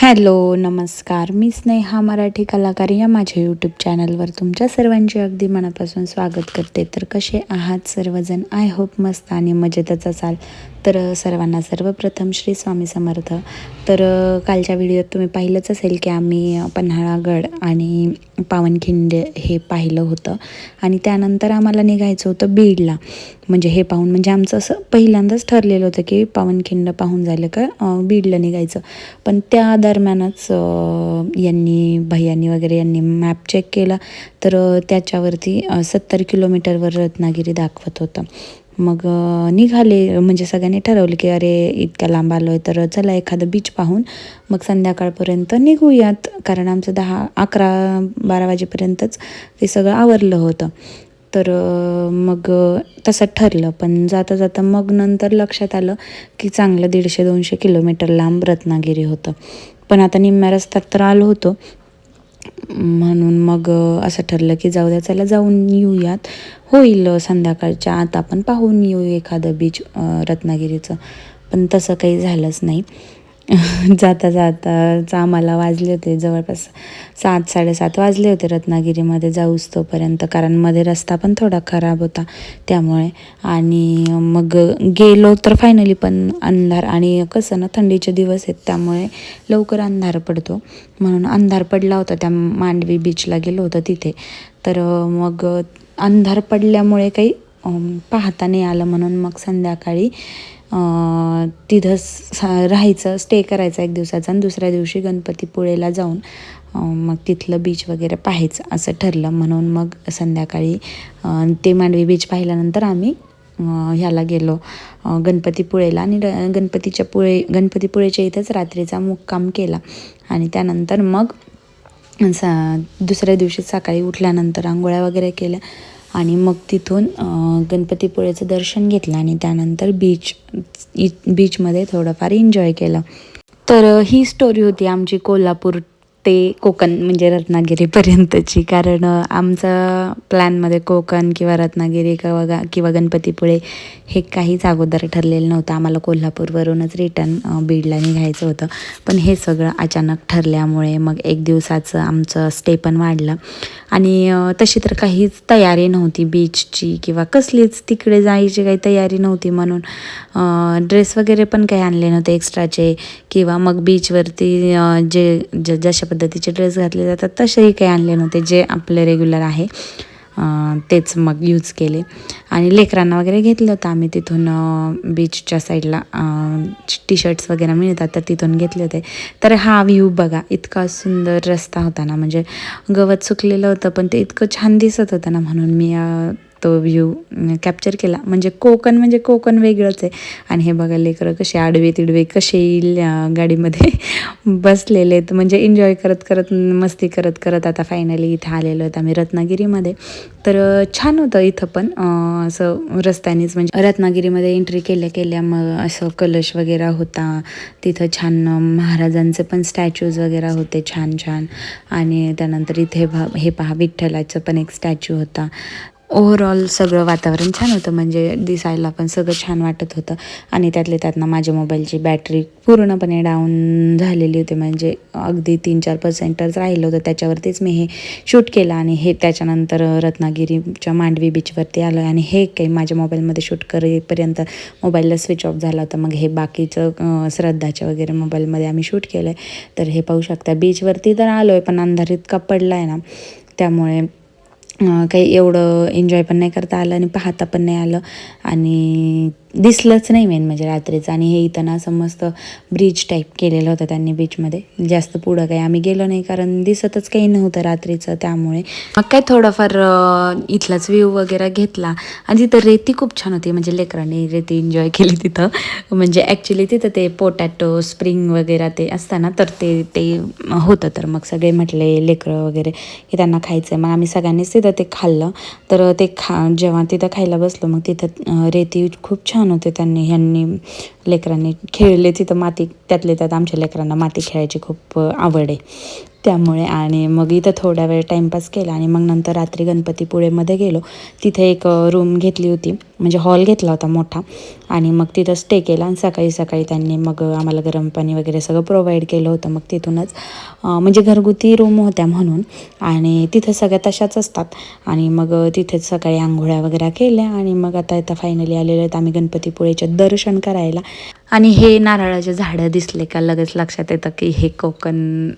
Hello नमस्कार. मी स्नेहा मराठी कलाकार या माझ्या यूट्यूब चॅनलवर तुमच्या सर्वांचे अगदी मनापासून स्वागत करते. तर कसे आहात सर्वजण? आय होप मस्त आणि मजेतच असाल. तर सर्वांना सर्वप्रथम श्री स्वामी समर्थ. तर कालच्या व्हिडिओत तुम्ही पाहिलंच असेल की आम्ही पन्हाळागड आणि पावनखिंड हे पाहिलं होतं. आणि त्यानंतर आम्हाला निघायचं होतं बीडला. म्हणजे हे पाहून म्हणजे आमचं असं पहिल्यांदाच ठरलेलं होतं की पावनखिंड पाहून झालं का बीडला निघायचं. पण त्या दरम्यानच यांनी भैयांनी वगैरे यांनी मॅप चेक केला. तर त्याच्यावरती सत्तर किलोमीटरवर रत्नागिरी दाखवत होतं. मग निघाले. म्हणजे सगळ्यांनी ठरवलं की अरे इतक्या लांब आलो आहे तर चला एखादं बीच पाहून मग संध्याकाळपर्यंत निघूयात. कारण आमचं दहा अकरा बारा वाजेपर्यंतच ते सगळं आवरलं होतं. तर मग तसं ठरलं. पण जाता जाता मग नंतर लक्षात आलं की चांगलं दीडशे दोनशे किलोमीटर लांब रत्नागिरी होतं. पण आता निम्म्या रस्त्यात तर आलो होतो. म्हणून मग असं ठरलं की जाऊ द्या चला जाऊन येऊयात. होईल संध्याकाळच्या आत आपण पाहून येऊ एखादं बीच रत्नागिरीचं. पण तसं काही झालंच नाही. जाता जाताच आम्हाला वाजले होते जवळपास सात साडेसात वाजले होते रत्नागिरीमध्ये जाऊच तोपर्यंत कारण मध्ये रस्ता पण थोडा खराब होता त्यामुळे. आणि मग गेलो तर फायनली पण अंधार आणि कसं ना थंडीचे दिवस आहेत त्यामुळे लवकर अंधार पडतो. म्हणून अंधार पडला होता त्या मांडवी बीचला गेलो होतं तिथे. तर मग अंधार पडल्यामुळे काही पाहता नाही आलं म्हणून मग संध्याकाळी तिथंच राहायचं स्टे करायचा एक दिवसाचा आणि दुसऱ्या दिवशी गणपतीपुळेला जाऊन मग तिथलं बीच वगैरे पाहायचं असं ठरलं. म्हणून मग संध्याकाळी ते मांडवी बीच पाहिल्यानंतर आम्ही ह्याला गेलो. गणपतीपुळेला आणि गणपतीच्या पुळे गणपतीपुळेच्या इथंच रात्रीचा मुक्काम केला. आणि त्यानंतर मग सा दुसऱ्या दिवशी सकाळी उठल्यानंतर आंघोळ्या वगैरे केल्या. आणि मग तिथून गणपतीपुळेचं दर्शन घेतलं आणि त्यानंतर बीच बीचमध्ये थोडंफार एन्जॉय केलं. तर ही स्टोरी होती आमची कोल्हापूर ते कोकण म्हणजे रत्नागिरीपर्यंतची. कारण आमचं प्लॅनमध्ये कोकण किंवा रत्नागिरी किंवा गा किंवा गणपतीपुळे हे काहीच अगोदर ठरलेलं नव्हतं. आम्हाला कोल्हापूरवरूनच रिटर्न बीडला निघायचं होतं. पण हे सगळं अचानक ठरल्यामुळे मग एक दिवसाचं आमचं स्टे पण वाढलं. आणि तशी तर काहीच तयारी नव्हती. बीचची किंवा कसलीच तिकडे जायची काही तयारी नव्हती म्हणून ड्रेस वगैरे पण काही आणले नव्हते एक्स्ट्राचे किंवा मग बीचवरती जे जशा पद्धतीचे ड्रेस घातले जातात. तसेही काही आणले नव्हते जे आपले रेग्युलर आहे. तेच मग यूज केले. आणि लेकरांना वगैरे घेतलं होतं आम्ही तिथून बीचच्या साईडला टी शर्ट्स वगैरे मिळतात तर तिथून घेतले होते. तर हा व्ह्यू बघा इतका सुंदर रस्ता होता ना. म्हणजे गवत सुकलेलं होतं पण ते इतकं छान दिसत होतं ना म्हणून मी तो व्ह्यू कॅप्चर केला. म्हणजे कोकण म्हणजे कोकण वेगळंच आहे. आणि हे बघा लेकरं कसे आडवे तिडवे कसे येईल गाडीमध्ये बसलेले आहेत. म्हणजे एन्जॉय करत करत मस्ती करत करत आता फायनली इथं आलेलो आहेत आम्ही रत्नागिरीमध्ये. तर छान होतं इथं पण असं रस्त्यानेच म्हणजे रत्नागिरीमध्ये एंट्री केल्या केल्या मग असं कलश वगैरे होता. तिथं छान महाराजांचे पण स्टॅच्यूज वगैरे होते छान छान. आणि त्यानंतर इथे हे पहा विठ्ठलाचं पण एक स्टॅच्यू होता. ओव्हरऑल सगळं वातावरण छान होतं. म्हणजे दिसायला पण सगळं छान वाटत होतं. आणि त्यातले त्यातनं माझ्या मोबाईलची बॅटरी पूर्णपणे डाऊन झालेली होती. म्हणजे अगदी तीन चार पर्सेंटच राहिलं होतं. त्याच्यावरतीच मी हे शूट केलं आणि हे त्याच्यानंतर रत्नागिरीच्या मांडवी बीचवरती आलो आणि हे काही माझ्या मोबाईलमध्ये शूट करेपर्यंत मोबाईलला स्विच ऑफ झाला होता. मग हे बाकीचं श्रद्धाच्या वगैरे मोबाईलमध्ये आम्ही शूट केलं आहे तर हे पाहू शकता. बीचवरती तर आलो आहे पण अंधार इतका पडला आहे ना? त्यामुळे काही एवढं एन्जॉय पण नाही करता आलं आणि पाहता पण नाही आलं. आणि दिसलंच नाही मेन म्हणजे रात्रीचं. आणि हे इथं ना असं मस्त ब्रिज टाईप केलेलं होतं त्यांनी बीचमध्ये जास्त पुढं काही आम्ही गेलो नाही कारण दिसतच काही नव्हतं रात्रीचं त्यामुळे. मग काय थोडंफार इथलाच व्ह्यू वगैरे घेतला. आणि तिथं रेती खूप छान होती. म्हणजे लेकरांनी रेती एन्जॉय केली तिथं. म्हणजे ॲक्च्युली तिथं ते पोटॅटो स्प्रिंग वगैरे ते असताना तर ते ते होतं. तर मग सगळे म्हटले लेकरं वगैरे की त्यांना खायचं आहे मग आम्ही सगळ्यांनीच तिथं ते खाल्लं. तर ते खा जेव्हा तिथं खायला बसलो मग तिथं रेती खूप छान छान होते त्यांनी ह्यांनी लेकरांनी खेळले तिथं माती त्यातले त्यात आमच्या लेकरांना माती खेळायची खूप आवड आहे. त्यामुळे आणि मग इथं थोडा वेळ टाईमपास केला आणि मग नंतर रात्री गणपतीपुळेमध्ये गेलो. तिथे एक रूम घेतली होती. म्हणजे हॉल घेतला होता मोठा. आणि मग तिथं स्टे केला आणि सकाळी सकाळी त्यांनी मग आम्हाला गरम पाणी वगैरे सगळं प्रोव्हाइड केलं होतं. मग तिथूनच म्हणजे घरगुती रूम होत्या म्हणून. आणि तिथं सगळ्या तशाच असतात. आणि मग तिथेच सकाळी आंघोळ्या वगैरे केल्या. आणि मग आता आता फायनली आलेले आहेत आम्ही गणपतीपुळेच्या दर्शन करायला. आणि हे नारळाचे झाडं दिसले का लगेच लक्षात येतं की हे कोकण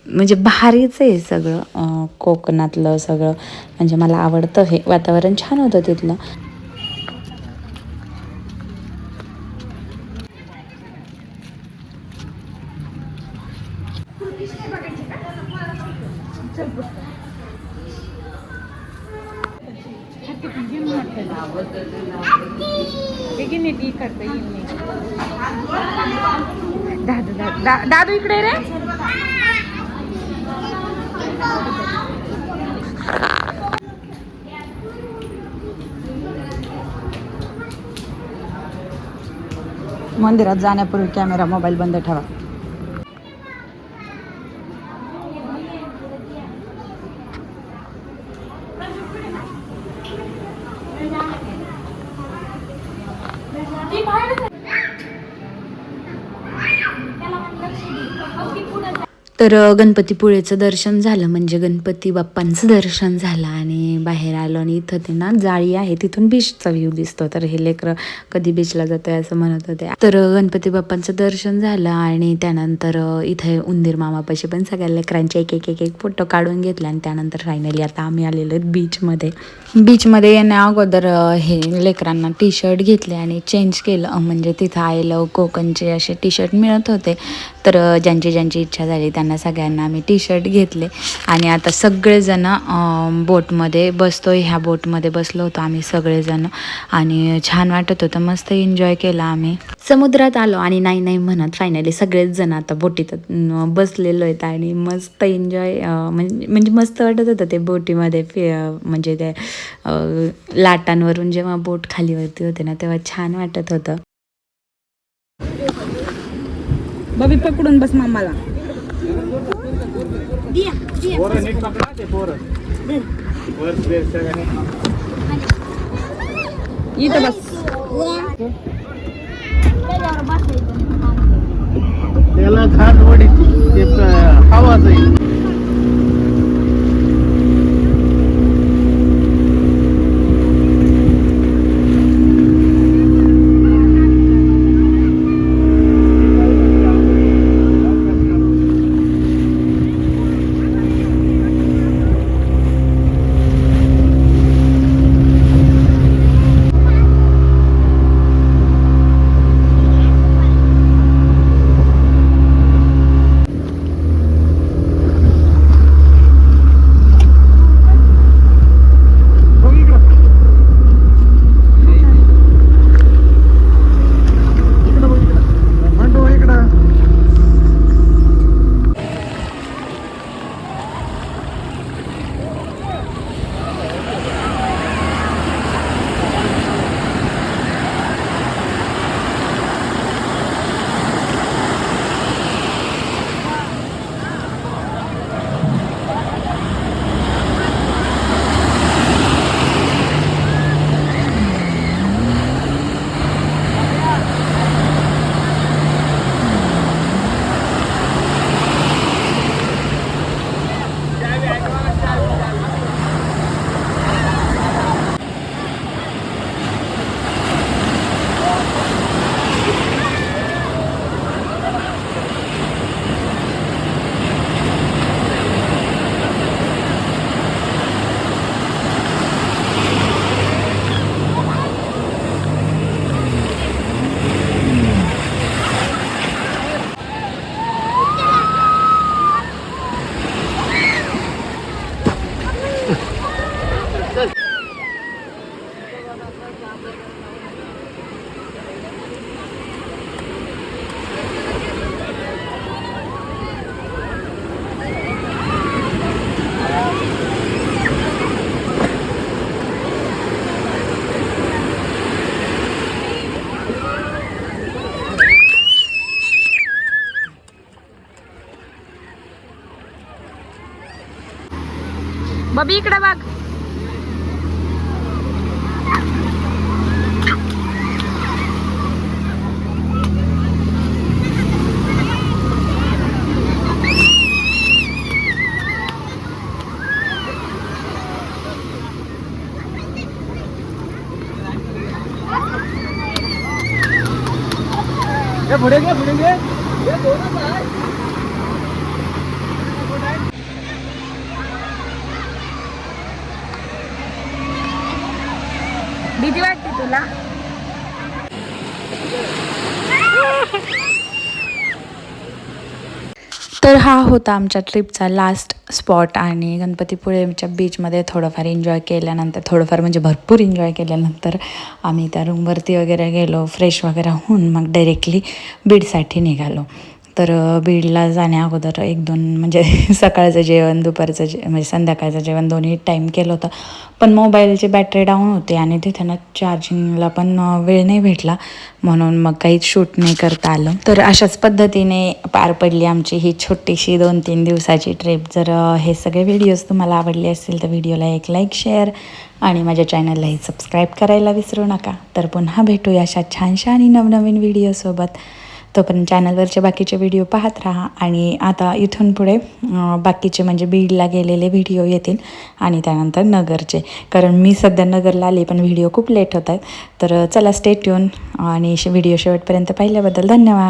म्हणजे भारीच आहे सगळं कोकणातलं सगळं. म्हणजे मला आवडतं हे वातावरण छान होतं तिथलं. दादू इकडे रे. मंदिरात जाण्यापूर्वी कॅमेरा मोबाईल बंद ठेवा. तर गणपतीपुळेचं दर्शन झालं. म्हणजे गणपती बाप्पांचं दर्शन झालं आणि बाहेर आलो आणि इथं ते ना जाळी आहे. तिथून बीचचा व्ह्यू दिसतो. तर हे लेकरं कधी बीचला जातोय असं म्हणत होते. तर गणपती बाप्पांचं दर्शन झालं आणि त्यानंतर इथे उंदीर मामापाशी पण सगळ्या लेकरांचे एक एक एक एक फोटो काढून घेतले आणि त्यानंतर फायनली आता आम्ही आलेलो आहेत बीचमध्ये बीचमध्ये येण्या अगोदर हे लेकरांना टी शर्ट घेतले आणि चेंज केलं. म्हणजे तिथं आयलं कोकणचे असे टी शर्ट मिळत होते. तर ज्यांची ज्यांची इच्छा झाली त्यांना सगळ्यांना आम्ही टी शर्ट घेतले. आणि आता सगळेजण बोटमध्ये बसतो ह्या बोटमध्ये बसलो होतो आम्ही सगळेजण. आणि छान वाटत होतं. मस्त एन्जॉय केला आम्ही. समुद्रात आलो आणि नाही नाही म्हणत. फायनली सगळेच जण आता बोटीत बसलेलो आहेत आणि मस्त एन्जॉय म्हणजे म्हणजे मस्त वाटत होतं ते बोटीमध्ये फि म्हणजे ते लाटांवरून जेव्हा बोट खालीवरती होते ना तेव्हा छान वाटत होतं. बबी पकडून बस मामाला. इथं बस. त्याला झाड वडीची ते बबी इकडे बघ. ए, पुढे घे पुढे घे भीती वाटते तुला? तर हा होता आमच्या ट्रिपचा लास्ट स्पॉट आणि गणपतीपुळेच्या बीचमध्ये थोडंफार एन्जॉय केल्यानंतर थोडंफार म्हणजे भरपूर एन्जॉय केल्यानंतर आम्ही त्या रूमवरती वगैरे गेलो फ्रेश वगैरे होऊन मग डायरेक्टली बीडसाठी निघालो. तर बीडला जाण्या अगोदर एक दोन म्हणजे सकाळचं जेवण दुपारचं जे म्हणजे संध्याकाळचं जेवण दोन्ही टाईम केलं होतं. पण मोबाईलची बॅटरी डाऊन होती आणि तिथे ना चार्जिंगला पण वेळ नाही भेटला. म्हणून मग काहीच शूट नाही करता आलं. तर अशाच पद्धतीने पार पडली आमची ही छोटीशी दोन तीन दिवसाची ट्रिप जर हे सगळे व्हिडिओज तुम्हाला आवडले असतील तर व्हिडिओला एक लाईक शेअर आणि माझ्या चॅनललाही सबस्क्राईब करायला विसरू नका. तर पुन्हा भेटूया अशा छानशा आणि नवनवीन व्हिडिओसोबत तोपर्यंत चॅनलवरचे बाकीचे व्हिडिओ पाहत राहा आणि आता इथून पुढे बाकीचे म्हणजे बीडला गेलेले व्हिडिओ येतील आणि त्यानंतर नगरचे. कारण मी सध्या नगरला आले पण व्हिडिओ खूप लेट होत आहेत. तर चला स्टेट येऊन आणि व्हिडिओ शेवटपर्यंत पाहिल्याबद्दल धन्यवाद.